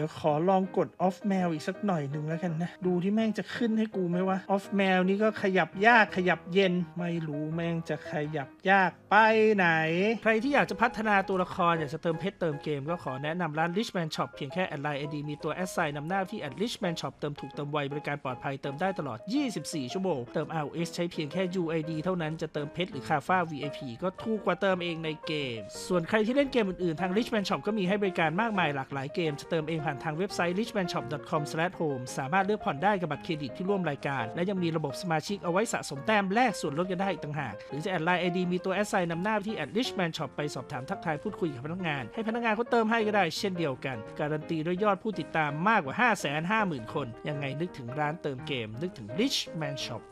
ดี๋ยวขอลองกด off mail อีกสักหน่อยหนึ่งแล้วกันนะ ดูที่แม่งจะขึ้นให้กูไหมวะ off mail นี่ก็ขยับยากขยับเย็น ไม่รู้แม่งจะขยับยากไปไหน ใครที่อยากจะพัฒนาตัวละครอยากจะเติมเพชรเติมเกม ก็ขอแนะนำร้าน Richman Shop เพียงแค่แอดไลน์ ID มีตัวแอดไซน์นำหน้าที่ Richman Shop เติมถูกเติมไวบริการปลอดภัยเติมได้ตลอด 24 ชั่วโมง เติม ROS ใช้เพียงแค่ UID เท่านั้นจะเติมเพชรหรือคาฟ้า VIP ก็ถูกกว่าเติมเองในเกม ส่วนใครที่เล่นเกมอื่นๆทาง Richman Shop ก็มีให้บริการมากมายหลากหลายเกมจะเติมเองผ่านทางเว็บไซต์ richmanshop.com/home สามารถเลือกผ่อนได้กับบัตรเครดิตที่ร่วมรายการ และยังมีระบบสมาชิกเอาไว้สะสมแต้มแลกส่วนลดกันได้อีกต่างหาก หรือจะแอดไลน์ ID มีตัวแอดไซน์นำหน้าที่ @richman shop ไปสอบถามทักทายพูดคุยกับพนักงาน ให้พนักงานเขาเติมให้ก็ได้เช่นเดียวกัน การันตีด้วยยอดผู้ติดตามมากกว่า 550,000 คน ยังไงนึกถึงร้านเติมเกม นึกถึง richman shop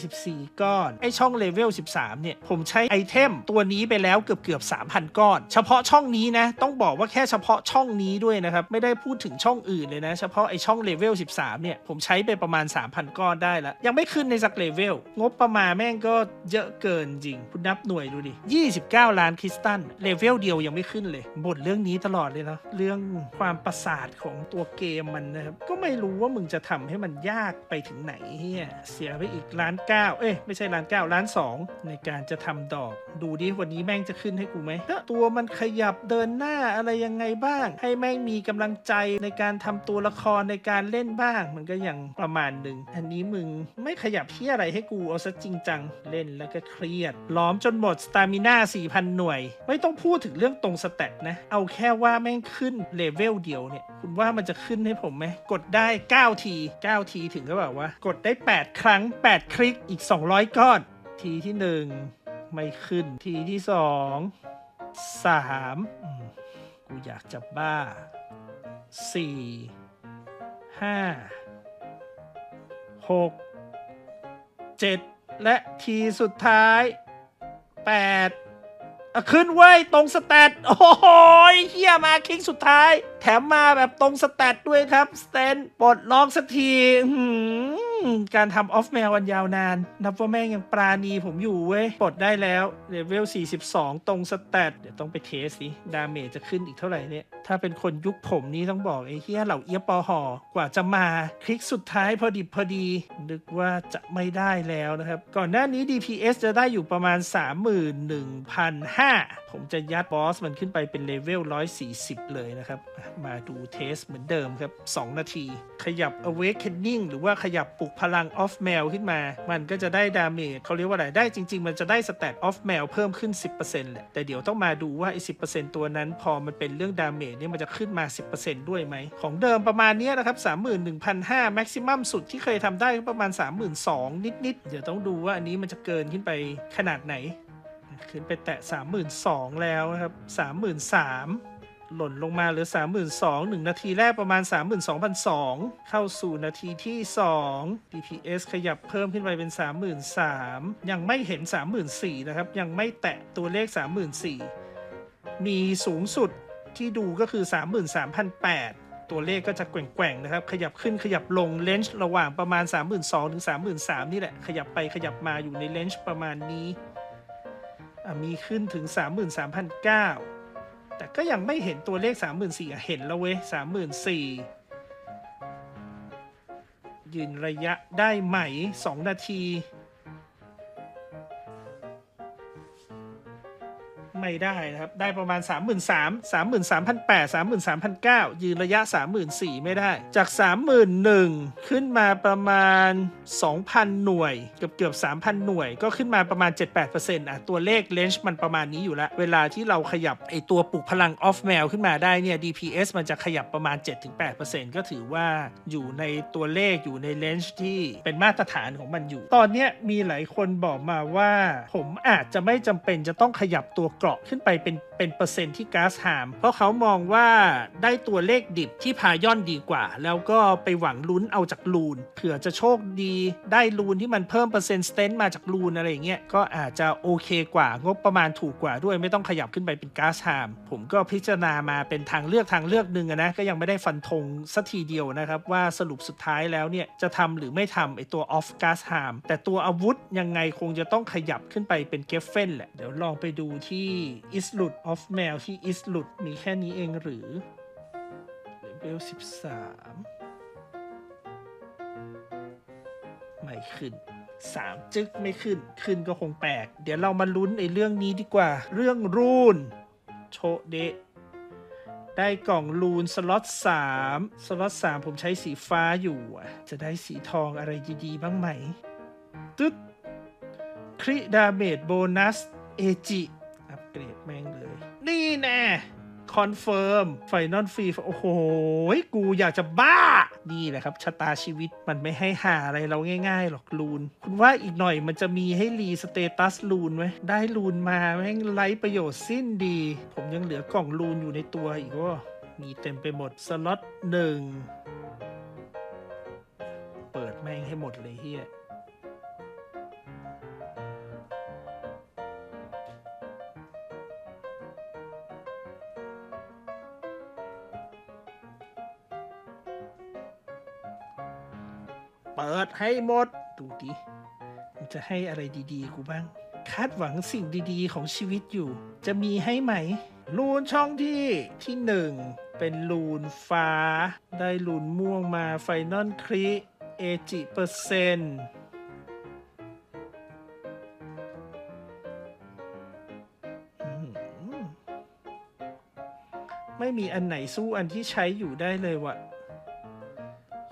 24 ก้อน ไอช่องเลเวล 13 เนี่ย ผมใช้ไอเทมตัวนี้ไปแล้วเกือบเกือบ3,000 ก้อน เฉพาะช่องนี้นะ ต้องบอกว่าแค่เฉพาะช่องนี้ด้วยนะครับ ไม่ได้พูดูดถึงช่องอื่นเลยนะ เฉพาะไอช่องเลเวล 13 เนี่ย ผมใช้ไปประมาณ 3,000 ก้อนได้แล้วยังไม่ขึ้นในสักเลเวล งบประมาณแม่งก็เยอะเกินจริง คุณนับหน่วยดูดิ 29 ล้านคริสตัลเลเวลเดียวยังไม่ขึ้นเลยบ่นเรื่องนี้ตลอดเลยเนาะเรื่องความประสาทของตัวเกมมันนะครับ ก็ไม่รู้ว่ามึงจะทำให้มันยากไปถึงไหนเฮียเสียไปอีกล้านเก้าเอ้ยไม่ใช่ล้านเก้าล้านสองในการจะทำดอก ดูดิวันนี้แม่งจะขึ้นให้กูไหมตัวมันขยับเดินหน้าอะไรยังไงบ้าง ให้แม่งมีกำลังใจในการทำตัวละครในการเล่นบ้าง มันก็ยังประมาณหนึ่ง อันนี้มึงไม่ขยับที่อะไรให้กูเอาซะจริงจัง เล่นแล้วก็เครียด ล้อมจนหมดสตามิน่า4,000 หน่วย ไม่ต้องพูดถึงเรื่องตรงสแตทนะ เอาแค่ว่าแม่งขึ้นเลเวลเดียวเนี่ย คุณว่ามันจะขึ้นให้ผมไหม กดได้ 9 ที 9 ทีถึงก็แบบว่า กดได้ 8 ครั้ง 8 คลิกอีก 200 ก้อน ทีที่ 1 ไม่ขึ้น ทีที่ 2 3อืมกูอยากจะบ้า 4 5 6 7และทีสุดท้าย8อะขึ้นเว้ย ตรงสแตทโอ้โหเฮียมาคิงสุดท้าย แถมมาแบบตรงสแตทด้วยครับ สเตนปลดล็อกสักทีหืม การทำออฟแมววันยาวนาน นับว่าแม่งยังปราณีผมอยู่เว้ย ปลดได้แล้วเลเวล 42 ตรงสแตทเดี๋ยวต้องไปเทสสิดาเมจจะขึ้นอีกเท่าไหร่เนี่ย ถ้าเป็นคนยุคผมนี่ต้องบอกไอ้เฮียเหล่าเอียปอหอกว่าจะมา คลิกสุดท้ายพอดิบพอดี นึกว่าจะไม่ได้แล้วนะครับ ก่อนหน้านี้ DPS จะได้อยู่ประมาณ 31,500 ผมจะยัดบอสมันขึ้นไปเป็นเลเวล 140 เลยนะครับ มาดูเทสเหมือนเดิมครับ 2 นาที ขยับ Awakening หรือว่าขยับปลุกพลัง Off Mail ขึ้นมา มันก็จะได้ดาเมจเขาเรียกว่าอะไร ได้จริง ๆ มันจะได้สแตท Off Mail เพิ่มขึ้น 10%แหละ แต่เดี๋ยวต้องมาดูว่าไอ้10%ตัวนั้น พอมันเป็นเรื่องดาเมจเนี่ยมันจะขึ้นมา 10%ด้วยไหม ของเดิมประมาณเนี้ยนะครับ31,500 Maximum สุดที่เคยทำได้ก็ประมาณ 32,000 นิดๆ เดี๋ยวต้องดูว่าอันนี้มันจะเกินขึ้นไปขนาดไหน ขึ้นไปแตะ 32,000 แล้วนะครับ 33,000 หล่นลงมาเหลือ 32,000หนึ่งนาทีแรกประมาณ 32,200เข้าสู่นาทีที่ 2 DPS ขยับเพิ่มขึ้นไปเป็น 33,000 ยังไม่เห็น 34,000 นะครับ ยังไม่แตะตัวเลข 34,000 มีสูงสุดที่ดูก็คือ 33,800 ตัวเลขก็จะแกว่งๆ นะครับ ขยับขึ้นขยับลงเลนจ์ระหว่างประมาณ 32,000 ถึง 33,000 นี่แหละ ขยับไปขยับมาอยู่ในเลนจ์ประมาณนี้ มีขึ้นถึง 33,900 แต่ก็ยังไม่เห็นตัวเลข 34,000อะเห็นแล้วเว้ย34,000ยืนระยะได้ไหม 2 นาที ไม่ได้นะครับ ได้ประมาณ 33,000 3 3 8 33,900 ยืนระยะ 34,000 ไม่ได้ จาก 31,000 ขึ้นมาประมาณ 2,000 หน่วย เกือบเกือบ 3,000 หน่วย ก็ขึ้นมาประมาณ 7-8%อะตัวเลขเลนจ์มันประมาณนี้อยู่แล้ว เวลาที่เราขยับไอตัวปลุกพลังออฟแมวขึ้นมาได้เนี่ย DPS มันจะขยับประมาณ 7-8%ก็ถือว่าอยู่ในตัวเลขอยู่ในเลนจ์ที่เป็นมาตรฐานของมันอยู่ ตอนเนี้ยมีหลายคนบอกมาว่า ผมอาจจะไม่จำเป็นจะต้องขยับตัวกราะขึ้นไปเป็นเป็นเปอร์เซ็นต์ที่ก๊าซฮาม เพราะเขามองว่าได้ตัวเลขดิบที่พายอนดีกว่า แล้วก็ไปหวังลุ้นเอาจากลูนเผื่อจะโชคดีได้ลูนที่มันเพิ่มเปอร์เซ็นต์สเตนมาจากลูนอะไรอย่างเงี้ยก็อาจจะโอเคกว่างบประมาณถูกกว่าด้วยไม่ต้องขยับขึ้นไปเป็นก๊าซฮาม ผมก็พิจารณามาเป็นทางเลือกทางเลือกหนึ่งนะก็ยังไม่ได้ฟันธงสักทีเดียวนะครับว่าสรุปสุดท้ายแล้วเนี่ยจะทำหรือไม่ทำไอตัวออฟก๊าซฮามแต่ตัวอาวุธยังไงคงจะต้องขยับขึ้นไปเป็นเกฟเฟนแหละ เดี๋ยวลองไปดูที่อิสลุดออฟแมวที่อิสลุดมีแค่นี้เองหรือเลเวลสิบสามไม่ขึ้นสามจึกไม่ขึ้น ขึ้นก็คงแปลก เดี๋ยวเรามาลุ้นไอ้เรื่องนี้ดีกว่า เรื่องรูน โชเดะได้กล่องลูนสล็อตสามสล็อตสามผมใช้สีฟ้าอยู่ จะได้สีทองอะไรดีๆบ้างไหม ตึ๊ดคริดาเมจโบนัส เอจิ เกรดแม่งเลย นี่แน่คอนเฟิร์มไฟนอลฟรีโอ้โห กูอยากจะบ้า นี่แหละครับ ชะตาชีวิตมันไม่ให้หาอะไรเราง่ายๆ หรอกลูน คุณว่าอีกหน่อยมันจะมีให้รีสเตตัสลูนไหม ได้ลูนมาแม่งไร้ประโยชน์สิ้นดี ผมยังเหลือกล่องลูนอยู่ในตัวอีกว่ามีเต็มไปหมด สล็อตหนึ่ง เปิดแม่งให้หมดเลยเฮีย ดให้หมด ดูดิจะให้อะไรดีๆ กูบ้าง คาดหวังสิ่งดีๆ ของชีวิตอยู่ จะมีให้ไหม ลูนช่องที่ที่หนึ่งเป็นลูนฟ้า ได้ลูนม่วงมาไฟนอลครีเอจิเปอร์เซนต์ไม่มีอันไหนสู้อันที่ใช้อยู่ได้เลยวะ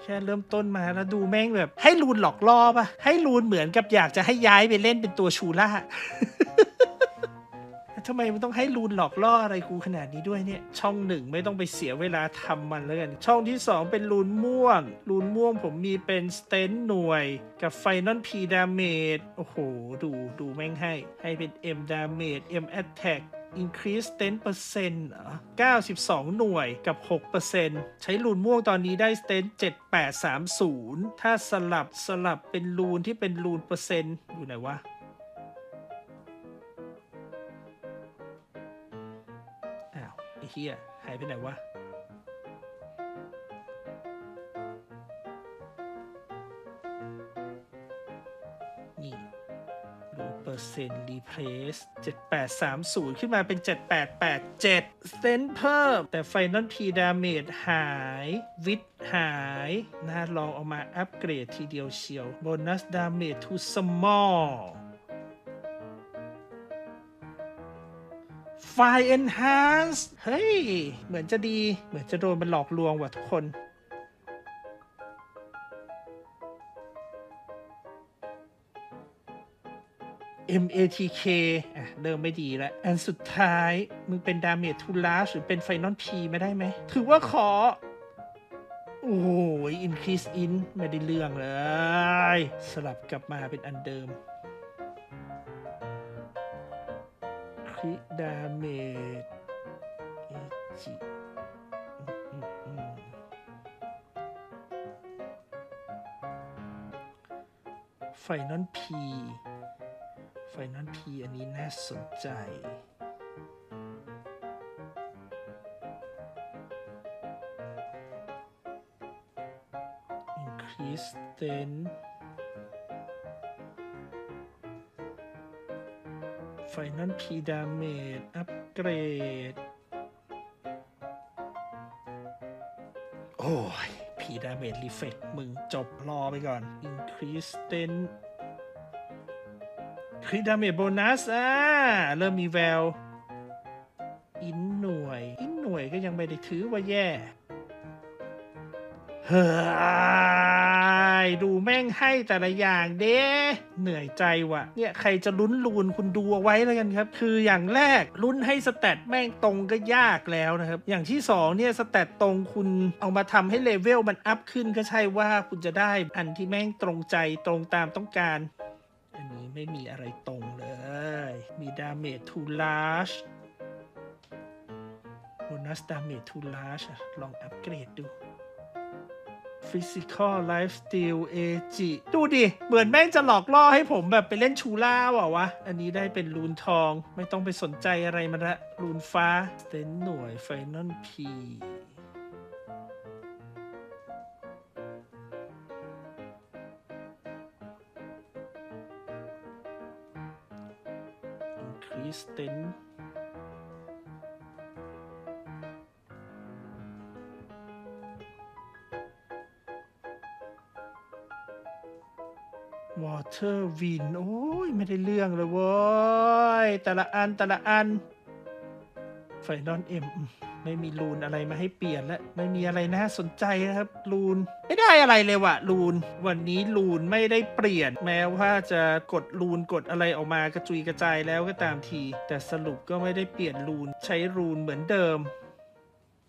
แค่เริ่มต้นมาแล้วดูแม่งแบบ ให้ลูนหลอกล่อปะให้ลูนเหมือนกับอยากจะให้ย้ายไปเล่นเป็นตัวชูล่าทำไมมันต้องให้ลูนหลอกล่ออะไรกูขนาดนี้ด้วยเนี่ย ช่องหนึ่งไม่ต้องไปเสียเวลาทำมันแล้วกัน ช่องที่สองเป็นลูนม่วง ลูนม่วงผมมีเป็นสเตนหน่วย กับไฟนอลพีดาเมจโอ้โห ดูดูแม่งให้ ให้เป็น M damage M attack increase 10%เห รอ92 หน่วยกับ 6%ใช้ลูนม่วงตอนนี้ได้สเตน7830 ถ้าสลับสลับเป็นลูนที่เป็นลูนเปอร์เซ็นต์อยู่ไหนวะอ้าวไอ้เหี้ยหายไปไหนวะ 10%ดีเพรส7830 ขึ้นมาเป็น 7887เซนเพิ่ม แต่ final p damage หายวิดหายนะลองเอามาอัปเกรดทีเดียวเชียวโบนัส damage to small ไฟ Enhance เฮ้ย เหมือนจะดี เหมือนจะโดนมันหลอกลวงว่ะทุกคน MATK อะเริ่มไม่ดีแล้ว อันสุดท้าย มึงเป็นดาเมจทูลาหรือเป็นไฟนอลพีไม่ได้ไหม ถือว่าขอ โอ้ย increase in ไม่ได้เรื่องเลย สลับกลับมาเป็นอันเดิมคริดาเมจเอจิไฟนอลพี ไฟนอลพีอันนี้น่าสนใจ increase then ไฟนอลพีดาเมจอัปเกรด โอ้ยพีดาเมจรีเฟกมึงจบรอไปก่อน increase then คริดาเมจโบนัสอ่าเริ่มมีแวว อินหน่วย อินหน่วยก็ยังไม่ได้ถือว่าแย่ เฮ้ย ดูแม่งให้แต่ละอย่างเด้เหนื่อยใจว่ะ เนี่ยใครจะลุ้นลูนคุณดูเอาไว้แล้วกันครับ คืออย่างแรกลุ้นให้สแตทแม่งตรงก็ยากแล้วนะครับ อย่างที่สองเนี่ยสแตทตรงคุณเอามาทำให้เลเวลมันอัพขึ้นก็ใช่ว่าคุณจะได้อันที่แม่งตรงใจตรงตามต้องการ อันนี้ไม่มีอะไรตรงเลย มีดาเมจทูลาชโบนัสดาเมจทูลาชลองอัปเกรดดู Physical Lifestyle AG ดูดิ เหมือนแม่งจะหลอกล่อให้ผมแบบไปเล่นชูล่าว่ะวะ อันนี้ได้เป็นรูนทองไม่ต้องไปสนใจอะไรมันละรูนฟ้า เซนหน่วยไฟนอนพี ริสเตนวอเตอร์วิน โอ้ย ไม่ได้เรื่องเลยเว้ย แต่ละอันแต่ละอัน ไฟนอลเอ็มไม่มีรูนอะไรมาให้เปลี่ยนและไม่มีอะไรน่าสนใจนะครับรูนไม่ได้อะไรเลยว่ะรูน วันนี้รูนไม่ได้เปลี่ยน แม้ว่าจะกดรูนกดอะไรออกมากระจุยกระจายแล้วก็ตามที แต่สรุปก็ไม่ได้เปลี่ยนรูนใช้รูนเหมือนเดิม